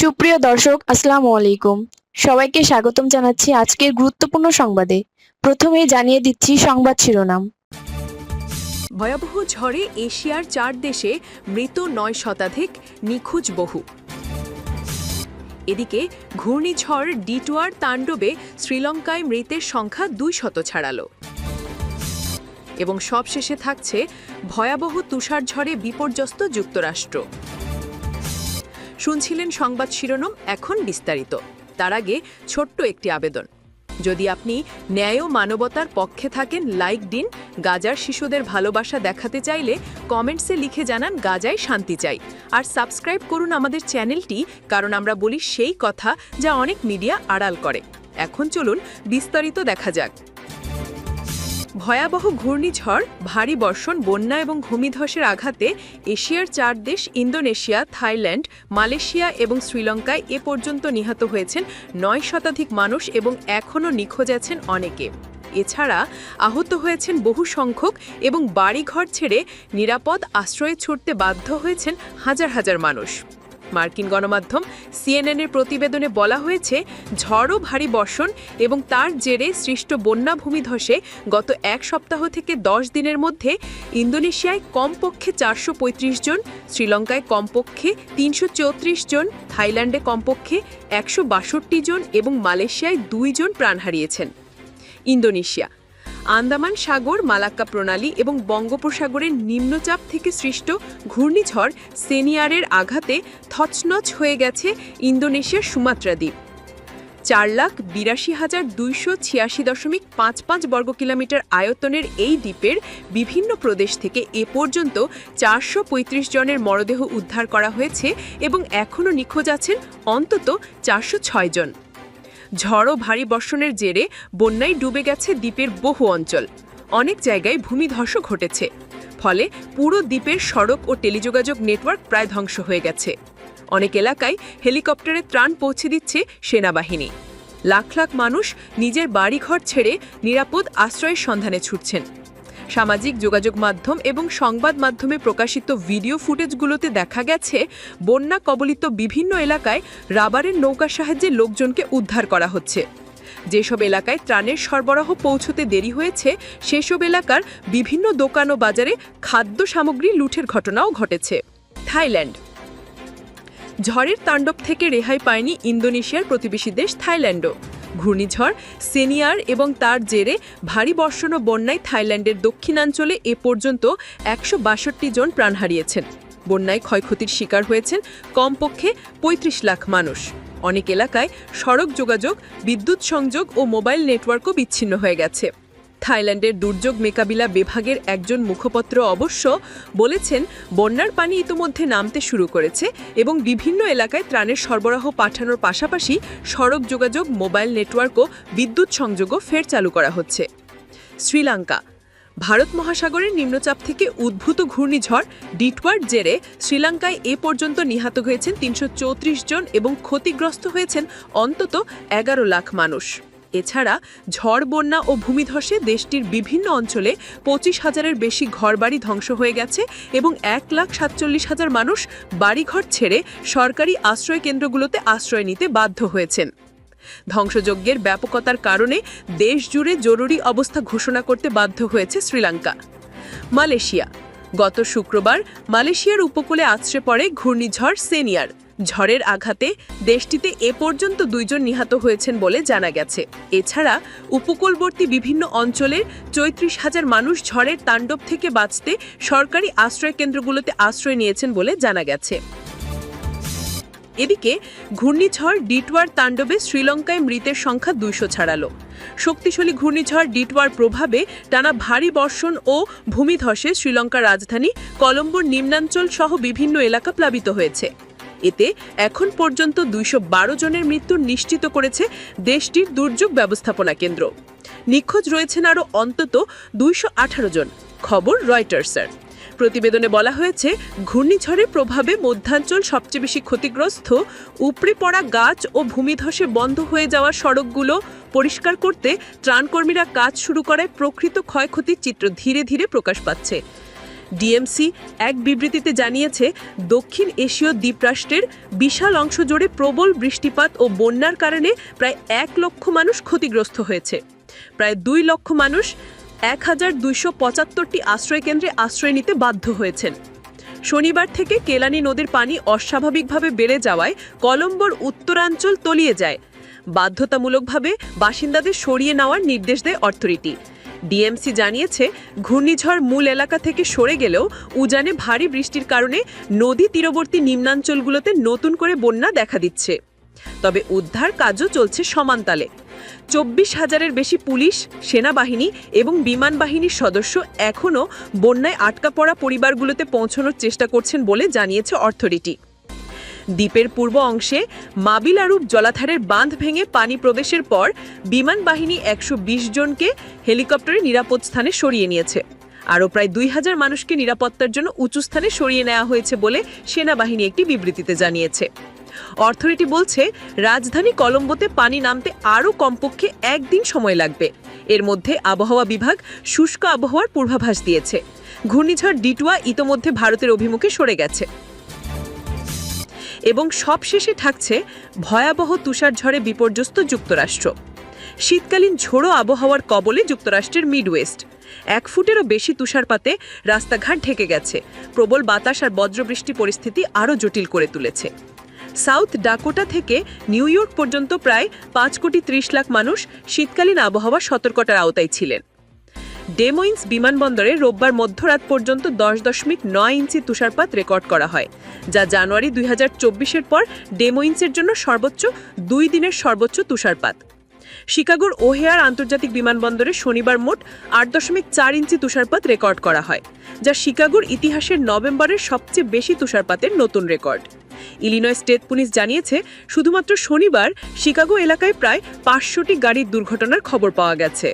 সুপ্রিয় দর্শক, আসসালামু আলাইকুম। সবাইকে স্বাগতম জানাচ্ছি আজকের গুরুত্বপূর্ণ সংবাদে। প্রথমেই জানিয়ে দিচ্ছি সংবাদ শিরোনাম। ভয়াবহ ঝড়ে এশিয়ার চার দেশে মৃত নয় শতাধিক নিখোঁজ বহু। এদিকে ঘূর্ণিঝড় ডিটুয়ার তাণ্ডবে শ্রীলঙ্কায় মৃতের সংখ্যা দুই শত ছাড়ালো। এবং সবশেষে থাকছে ভয়াবহ তুষারঝড়ে বিপর্যস্ত যুক্তরাষ্ট্র। শুনছিলেন সংবাদ শিরোনাম এখন বিস্তারিত। তার আগে ছোট্ট একটি আবেদন। যদি আপনি ন্যায় ও মানবতার পক্ষে থাকেন, লাইক দিন। গাজার শিশুদের ভালোবাসা দেখাতে চাইলে কমেন্টসে লিখে জানান, গাজায় শান্তি চাই। আর সাবস্ক্রাইব করুন আমাদের চ্যানেলটি, কারণ আমরা বলি সেই কথা যা অনেক মিডিয়া আড়াল করে। এখন চলুন বিস্তারিত দেখা যাক। ভয়াবহ ঘূর্ণিঝড়, ভারী বর্ষণ, বন্যা এবং ভূমিধসের আঘাতে এশিয়ার চার দেশ ইন্দোনেশিয়া, থাইল্যান্ড, মালয়েশিয়া এবং শ্রীলঙ্কায় এ পর্যন্ত নিহত হয়েছেন নয় শতাধিক মানুষ এবং এখনও নিখোঁজ আছেন অনেকে। এছাড়া আহত হয়েছেন বহু সংখ্যক এবং বাড়িঘর ছেড়ে নিরাপদ আশ্রয়ে ছুটতে বাধ্য হয়েছেন হাজার হাজার মানুষ। মার্কিন গণমাধ্যম সিএনএনের প্রতিবেদনে বলা হয়েছে ঝড় ভারী বর্ষণ এবং তার জেরে সৃষ্ট বন্যা ভূমিধসে গত এক সপ্তাহ থেকে দশ দিনের মধ্যে ইন্দোনেশিয়ায় কমপক্ষে চারশো পঁয়ত্রিশ জন, শ্রীলঙ্কায় কমপক্ষে তিনশো চৌত্রিশ জন, থাইল্যান্ডে কমপক্ষে একশো বাষট্টি জন এবং মালয়েশিয়ায় দুইজন প্রাণ হারিয়েছেন। ইন্দোনেশিয়া আন্দামান সাগর, মালাক্কা প্রণালী এবং বঙ্গোপসাগরের নিম্নচাপ থেকে সৃষ্ট ঘূর্ণিঝড় সেনিয়ারের আঘাতে থচনচ হয়ে গেছে ইন্দোনেশিয়ার সুমাত্রা দ্বীপ। চার লাখ বিরাশি হাজার দুইশো ছিয়াশি দশমিক পাঁচ পাঁচ বর্গ কিলোমিটার আয়তনের এই দ্বীপের বিভিন্ন প্রদেশ থেকে এ পর্যন্ত চারশো পঁয়ত্রিশ জনের মরদেহ উদ্ধার করা হয়েছে এবং এখনও নিখোঁজ আছেন অন্তত চারশো ছয় জন। ঝড় ও ভারী বর্ষণের জেরে বন্যায় ডুবে গেছে দ্বীপের বহু অঞ্চল। অনেক জায়গায় ভূমিধস ঘটেছে। ফলে পুরো দ্বীপের সড়ক ও টেলিযোগাযোগ নেটওয়ার্ক প্রায় ধ্বংস হয়ে গেছে। অনেক এলাকায় হেলিকপ্টারে ত্রাণ পৌঁছে দিচ্ছে সেনাবাহিনী। লাখ লাখ মানুষ নিজের বাড়িঘর ছেড়ে নিরাপদ আশ্রয়ের সন্ধানে ছুটছেন। সামাজিক যোগাযোগ মাধ্যম এবং সংবাদ মাধ্যমে প্রকাশিত ভিডিও ফুটেজগুলোতে দেখা গেছে, বন্যা কবলিত বিভিন্ন এলাকায় রাবারের নৌকার সাহায্যে লোকজনকে উদ্ধার করা হচ্ছে। যেসব এলাকায় ত্রাণের সরবরাহ পৌঁছতে দেরি হয়েছে, সেসব এলাকার বিভিন্ন দোকান ও বাজারে খাদ্য সামগ্রী লুঠের ঘটনাও ঘটেছে। থাইল্যান্ড। ঝড়ের তাণ্ডব থেকে রেহাই পায়নি ইন্দোনেশিয়ার প্রতিবেশী দেশ থাইল্যান্ডও। ঘূর্ণিঝড়, সেনিয়ার এবং তার জেরে ভারী বর্ষণ ও বন্যায় থাইল্যান্ডের দক্ষিণাঞ্চলে এ পর্যন্ত একশো বাষট্টি জন প্রাণ হারিয়েছেন। বন্যায় ক্ষয়ক্ষতির শিকার হয়েছেন কমপক্ষে ৩৫ লাখ মানুষ। অনেক এলাকায় সড়ক যোগাযোগ, বিদ্যুৎ সংযোগ ও মোবাইল নেটওয়ার্কও বিচ্ছিন্ন হয়ে গেছে। থাইল্যান্ডের দুর্যোগ মোকাবিলা বিভাগের একজন মুখপত্র অবশ্য বলেছেন, বন্যার পানি ইতোমধ্যে নামতে শুরু করেছে এবং বিভিন্ন এলাকায় ত্রাণের সরবরাহ পাঠানোর পাশাপাশি সড়ক যোগাযোগ, মোবাইল নেটওয়ার্ক ও বিদ্যুৎ সংযোগও ফের চালু করা হচ্ছে। শ্রীলঙ্কা, ভারত মহাসাগরের নিম্নচাপ থেকে উদ্ভূত ঘূর্ণিঝড় ডিটওয়ার্ড জেরে শ্রীলঙ্কায় এ পর্যন্ত নিহত হয়েছেন তিনশো চৌত্রিশ জন এবং ক্ষতিগ্রস্ত হয়েছেন অন্তত এগারো লাখ মানুষ। এছাড়া ঝড়, বন্যা ও ভূমিধসে দেশটির বিভিন্ন অঞ্চলে পঁচিশ হাজারের বেশি ঘরবাড়ি ধ্বংস হয়ে গেছে এবং এক লাখ সাতচল্লিশ হাজার মানুষ বাড়িঘর ছেড়ে সরকারি আশ্রয় কেন্দ্রগুলোতে আশ্রয় নিতে বাধ্য হয়েছেন। ধ্বংসযজ্ঞের ব্যাপকতার কারণে দেশ জুড়ে জরুরি অবস্থা ঘোষণা করতে বাধ্য হয়েছে শ্রীলঙ্কা। মালয়েশিয়া গত শুক্রবার মালয়েশিয়ার উপকূলে আছড়ে পড়ে ঘূর্ণিঝড় সেনিয়ার। ঝড়ের আঘাতে দেশটিতে এ পর্যন্ত দুইজন নিহত হয়েছেন বলে জানা গেছে। এছাড়া উপকূলবর্তী বিভিন্ন অঞ্চলের চৈত্রিশ হাজার মানুষ ঝড়ের তাণ্ডব থেকে বাঁচতে সরকারি আশ্রয় কেন্দ্রগুলোতে আশ্রয় নিয়েছেন বলে জানা গেছে। এদিকে, ঘূর্ণিঝড় ডিটওয়ার তাণ্ডবে শ্রীলঙ্কায় মৃতের সংখ্যা দুইশো ছাড়ালো। শক্তিশালী ঘূর্ণিঝড় ডিটওয়ার প্রভাবে টানা ভারী বর্ষণ ও ভূমিধসে শ্রীলঙ্কার রাজধানী কলম্বোর নিম্নাঞ্চল সহ বিভিন্ন এলাকা প্লাবিত হয়েছে। এতে এখন পর্যন্ত দুইশ বারো জনের মৃত্যু নিশ্চিত করেছে দেশটির দুর্যোগ ব্যবস্থাপনা কেন্দ্র। নিখোঁজ রয়েছেন আরও অন্তত দুইশ আঠারো জন। খবর রয়টার্সের। প্রতিবেদনে বলা হয়েছে, ঘূর্ণিঝড়ের প্রভাবে মধ্যাঞ্চল সবচেয়ে বেশি ক্ষতিগ্রস্ত, উপড়ে পড়া গাছ ও ভূমিধসে বন্ধ হয়ে যাওয়া সড়কগুলো পরিষ্কার করতে ত্রাণকর্মীরা কাজ শুরু করায় প্রকৃত ক্ষয়ক্ষতির চিত্র ধীরে ধীরে প্রকাশ পাচ্ছে। ডিএমসি এক বিবৃতিতে জানিয়েছে, দক্ষিণ এশীয় দ্বীপরাষ্ট্রের বিশাল অংশ জুড়ে প্রবল বৃষ্টিপাত ও বন্যার কারণে প্রায় এক লক্ষ মানুষ ক্ষতিগ্রস্ত হয়েছে। প্রায় দুই লক্ষ মানুষ এক হাজার দুইশো পঁচাত্তরটি আশ্রয়কেন্দ্রে আশ্রয় নিতে বাধ্য হয়েছেন। শনিবার থেকে কেলানি নদীর পানি অস্বাভাবিকভাবে বেড়ে যাওয়ায় কলম্বোর উত্তরাঞ্চল তলিয়ে যায়। বাধ্যতামূলকভাবে বাসিন্দাদের সরিয়ে নেওয়ার নির্দেশ দেয় অথরিটি ডিএমসি জানিয়েছে, ঘূর্ণিঝড় মূল এলাকা থেকে সরে গেলেও উজানে ভারী বৃষ্টির কারণে নদী তীরবর্তী নিম্নাঞ্চলগুলোতে নতুন করে বন্যা দেখা দিচ্ছে। তবে উদ্ধার কাজও চলছে সমানতালে। চব্বিশ হাজারের বেশি পুলিশ, সেনাবাহিনী এবং বিমান বাহিনীর সদস্য এখনও বন্যায় আটকা পড়া পরিবারগুলোতে পৌঁছানোর চেষ্টা করছেন বলে জানিয়েছে অর্থরিটি দ্বীপের পূর্ব অংশে মাবিল আরুপ জলাধারের বাঁধ ভেঙে পানি প্রবেশের পর বিমান বাহিনী একশো বিশ জনকে হেলিকপ্টারে নিরাপদ স্থানে সরিয়ে নিয়েছে। আরও প্রায় দুই হাজার মানুষকে নিরাপত্তার জন্য উঁচু স্থানে সরিয়ে নেওয়া হয়েছে বলে সেনাবাহিনী একটি বিবৃতিতে জানিয়েছে। অথরিটি বলছে, রাজধানী কলম্বোতে পানি নামতে আরও কমপক্ষে একদিন সময় লাগবে। এর মধ্যে আবহাওয়া বিভাগ শুষ্ক আবহাওয়ার পূর্বাভাস দিয়েছে। ঘূর্ণিঝড় ডিটুয়া ইতোমধ্যে ভারতের অভিমুখে সরে গেছে। এবং সবশেষে থাকছে ভয়াবহ তুষারঝড়ে বিপর্যস্ত যুক্তরাষ্ট্র। শীতকালীন ঝোড়ো আবহাওয়ার কবলে যুক্তরাষ্ট্রের মিডওয়েস্ট। এক ফুটেরও বেশি তুষারপাতে রাস্তাঘাট ঢেকে গেছে। প্রবল বাতাস আর বজ্রবৃষ্টি পরিস্থিতি আরও জটিল করে তুলেছে। সাউথ ডাকোটা থেকে নিউ ইয়র্ক পর্যন্ত প্রায় পাঁচ কোটি ত্রিশ লাখ মানুষ শীতকালীন আবহাওয়া সতর্কতার আওতায় ছিলেন। ডেমোইন্স বিমানবন্দরে রোববার মধ্যরাত পর্যন্ত দশ দশমিক নয় ইঞ্চি তুষারপাত রেকর্ড করা হয়, যা জানুয়ারি দুই হাজার চব্বিশের পর ডেমোইন্সের জন্য সর্বোচ্চ দুই দিনের সর্বোচ্চ তুষারপাত। শিকাগোর ওহেয়ার আন্তর্জাতিক বিমানবন্দরে শনিবার মোট আট দশমিক চার ইঞ্চি তুষারপাত রেকর্ড করা হয়, যা শিকাগোর ইতিহাসের নভেম্বরের সবচেয়ে বেশি তুষারপাতের নতুন রেকর্ড। ইলিনয় স্টেট পুলিশ জানিয়েছে, শুধুমাত্র শনিবার শিকাগো এলাকায় প্রায় পাঁচশোটি গাড়ির দুর্ঘটনার খবর পাওয়া গেছে।